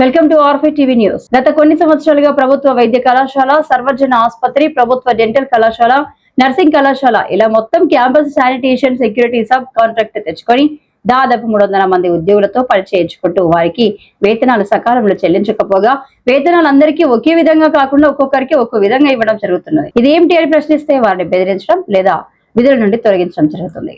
Welcome to ఆర్ఫీ TV news. గత కొన్ని సంవత్సరాలుగా ప్రభుత్వ వైద్య కళాశాల సర్వజన ఆసుపత్రి ప్రభుత్వ డెంటల్ కళాశాల నర్సింగ్ కళాశాల ఇలా మొత్తం campus sanitation security sub contract తెచ్చుకొని దాదాపు మూడు వందల మంది ఉద్యోగులతో పనిచేయించుకుంటూ వారికి వేతనాలు సకాలంలో చెల్లించకపోగా వేతనాలు అందరికీ ఒకే విధంగా కాకుండా ఒక్కొక్కరికి ఒక్కో విధంగా ఇవ్వడం జరుగుతున్నది. ఇదేమిటి అని ప్రశ్నిస్తే వారిని బెదిరించడం లేదా విధుల నుండి తొలగించడం జరుగుతుంది.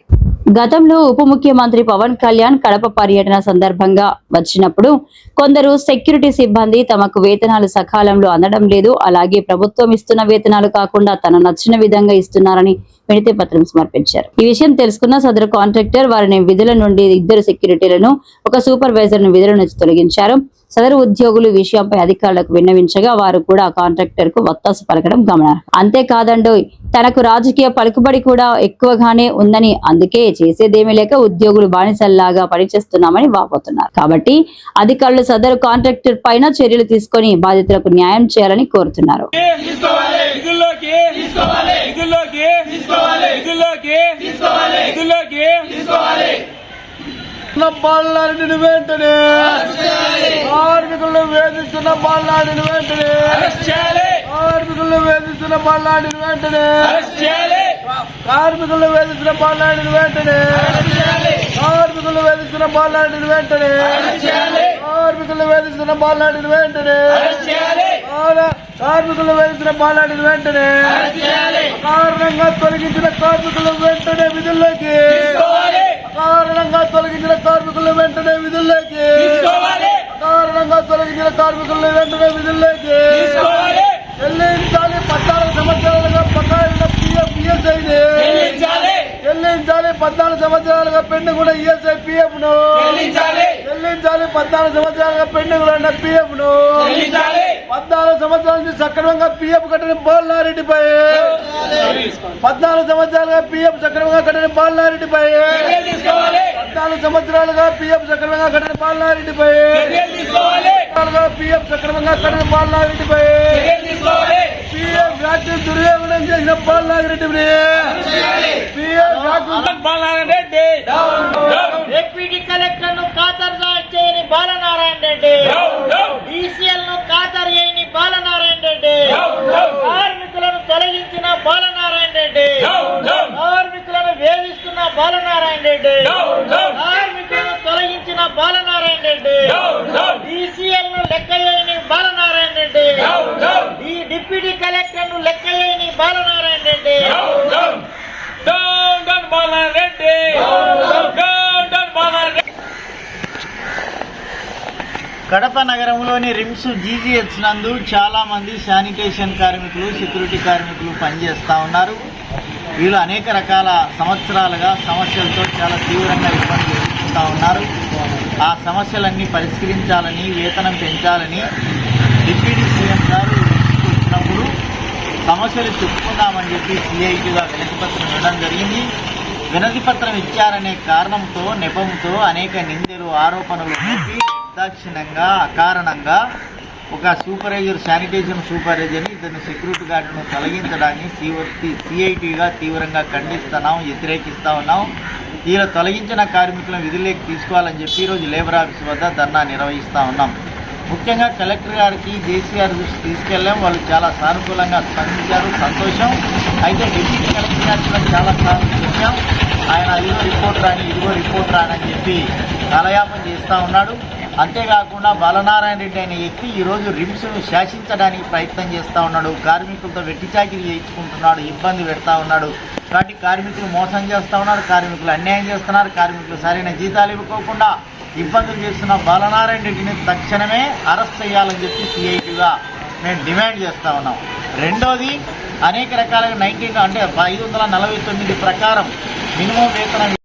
గతంలో ఉప ముఖ్యమంత్రి పవన్ కళ్యాణ్ కడప పర్యటన సందర్భంగా వచ్చినప్పుడు కొందరు సెక్యూరిటీ సిబ్బంది తమకు వేతనాలు సకాలంలో అందడం లేదు అలాగే ప్రభుత్వం ఇస్తున్న వేతనాలు కాకుండా తన నచ్చిన విధంగా ఇస్తున్నారని వినతి పత్రం సమర్పించారు. ఈ విషయం తెలుసుకున్న సదరు కాంట్రాక్టర్ వారిని విధుల నుండి ఇద్దరు సెక్యూరిటీలను ఒక సూపర్వైజర్ను విధుల నుంచి తొలగించారు. సదరు ఉద్యోగులు విషయంపై అధికారులకు విన్నవించగా వారు కూడా కాంట్రాక్టర్కు వత్తాసు పలకడం గమనార్హం. అంతేకాదండో తనకు రాజకీయ పలుకుబడి కూడా ఎక్కువగానే ఉందని అందుకే చేసేదేమీ లేక ఉద్యోగులు బానిసల్లాగా పనిచేస్తున్నామని వాపోతున్నారు. కాబట్టి అధికారులు సదరు కాంట్రాక్టర్ పైన చర్యలు తీసుకొని బాధితులకు న్యాయం చేయాలని కోరుతున్నారు తీసుకోవాలి విధుల్లోకి తీసుకోవాలి విధుల్లోకి తీసుకోవాలి విధుల్లోకి బాలనాడిని వెంటనే కార్మికులను వేధిస్తున్న బాలనాడిని వెంటనే కార్మికులను వేధిస్తున్న బాలనాడిని వెంటనే కార్మికులను వేధిస్తున్న బాలనాడిని వెంటనే కార్మికులను వేధిస్తున్న బాలనాడిని వెంటనే కార్మికులను వేధిస్తున్న బాలనాడిని వెంటనే అరెస్ట్ చేయాలి కార- కార్మికులను వేధిస్తున్న బాలనాడిని వెంటనే కారణంగా తొలగించిన కార్మికులు వెంటనే విధుల్లోకి తీసుకోవాలి కారణంగా తొలగించిన కార్మికులు వెంటనే విధుల్లోకి తీసుకోవాలి కారణంగా తొలగించిన కార్మికులు వెంటనే విధుల్లోకి తీసుకోవాలి చెల్లించాలి పద్నాలుగు సంవత్సరాలుగా బకాయిల పిఎఫ్ ఈఎస్ఐని చెల్లించాలి చెల్లించాలి పద్నాలుగు సంవత్సరాలుగా పెండు కూడా ఈఎస్ఐ పిఎఫ్ను చెల్లించాలి చెల్లించాలి పద్నాలుగు సంవత్సరాలుగా పెండు కూడా ఉన్న పిఎఫ్ను చెల్లించాలి పద్నాలుగు సంవత్సరాల నుంచి సక్రమంగా పిఎఫ్ కట్టిన బాలనారెడ్డిపై. పద్నాలుగు సంవత్సరాలుగా పిఎఫ్ సక్రమంగా కట్టిన బాలనారెడ్డిపై. పద్నాలుగు సంవత్సరాలుగా పిఎఫ్ సక్రమంగా కట్టిన బాలనారెడ్డిపై. పిఎఫ్ సక్రమంగా కట్టిన బాలనారెడ్డిపై. పిఎఫ్ వ్యాక్సిన్ దుర్వినియోగం చేసిన బాలనారెడ్డిని. పిఎఫ్ డిప్యూటీ కలెక్టర్ను ఖాతరుదారు చేయని బాలనారాయణ రెడ్డి. ఈసీఎల్ను ఖాతరు చేయని బాలనారాయణ రెడ్డి కార్మికులను తొలగించిన బాలనారాయణ రెడ్డి. కార్మికులను వేధిస్తున్న బాలనారాయణ రెడ్డి. కార్మికులను తొలగించిన బాలనారాయణ రెడ్డి. ఈసీఎల్ను లెక్క చేయని బాలనారాయణ రెడ్డి. ఈ డిప్యూటీ కలెక్టర్ను లెక్క చేయని బాలనారాయణ రెడ్డి. బాలనారాయణ రెడ్డి డౌన్ డౌన్ బాలనారాయణ రెడ్డి కడప నగరంలోని రిమ్స్ జీజీహెచ్ నందు చాలామంది శానిటేషన్ కార్మికులు సెక్యూరిటీ కార్మికులు పనిచేస్తూ ఉన్నారు. వీళ్ళు అనేక రకాల సంవత్సరాలుగా సమస్యలతో చాలా తీవ్రంగా ఇబ్బందులు ఎదుర్కొంటూ ఉన్నారు. ఆ సమస్యలన్నీ పరిష్కరించాలని వేతనం పెంచాలని డిప్యూటీ సీఎం గారు వచ్చినప్పుడు సమస్యలు చెప్పుకుందామని చెప్పి సిఐటిగా వినతిపత్రం ఇవ్వడం జరిగింది. వినతిపత్రం ఇచ్చారనే కారణంతో నెపంతో అనేక నిందలు ఆరోపణలు నిర్దాక్షిణ్యంగా అకారణంగా ఒక సూపర్వైజర్ శానిటేషన్ సూపర్వైజర్ని ఇతని సెక్యూరిటీ గార్డును తొలగించడాన్ని సిఓటి సిఐటిగా తీవ్రంగా ఖండిస్తున్నాం వ్యతిరేకిస్తూ ఉన్నాం. ఇలా తొలగించిన కార్మికులను విధులేకి తీసుకోవాలని చెప్పి ఈరోజు లేబర్ ఆఫీస్ వద్ద ధర్నా నిర్వహిస్తూ ఉన్నాం. ముఖ్యంగా కలెక్టర్ గారికి జేసీఆర్ దృష్టి తీసుకెళ్ళాం. వాళ్ళు చాలా సానుకూలంగా స్పందించారు. సంతోషం. అయితే డిప్యూటీ కలెక్టర్ గారికి కూడా చాలా సార్లు ఆయన ఇదిగో రిపోర్ట్ రాని ఇదిగో రిపోర్ట్ రానని చెప్పి కాలయాపన చేస్తూ ఉన్నాడు. అంతేకాకుండా బాలనారాయణ రెడ్డి అనే వ్యక్తి ఈరోజు రిమ్స్ను శాసించడానికి ప్రయత్నం చేస్తూ ఉన్నాడు. కార్మికులతో వెట్టిచాకిరి చేయించుకుంటున్నాడు ఇబ్బంది పెడతా ఉన్నాడు. కాబట్టి కార్మికులు మోసం చేస్తూ ఉన్నారు కార్మికులు అన్యాయం చేస్తున్నారు కార్మికులు సరైన జీతాలు ఇవ్వకోకుండా ఇబ్బందులు చేస్తున్న బాలనారాయణ రెడ్డిని తక్షణమే అరెస్ట్ చేయాలని చెప్పి సిఐటిగా మేము డిమాండ్ చేస్తూ ఉన్నాం. రెండోది అనేక రకాలుగా నైన్టీన్ అంటే ఐదు వందల నలభై తొమ్మిది ప్రకారం మినిమం వేతనం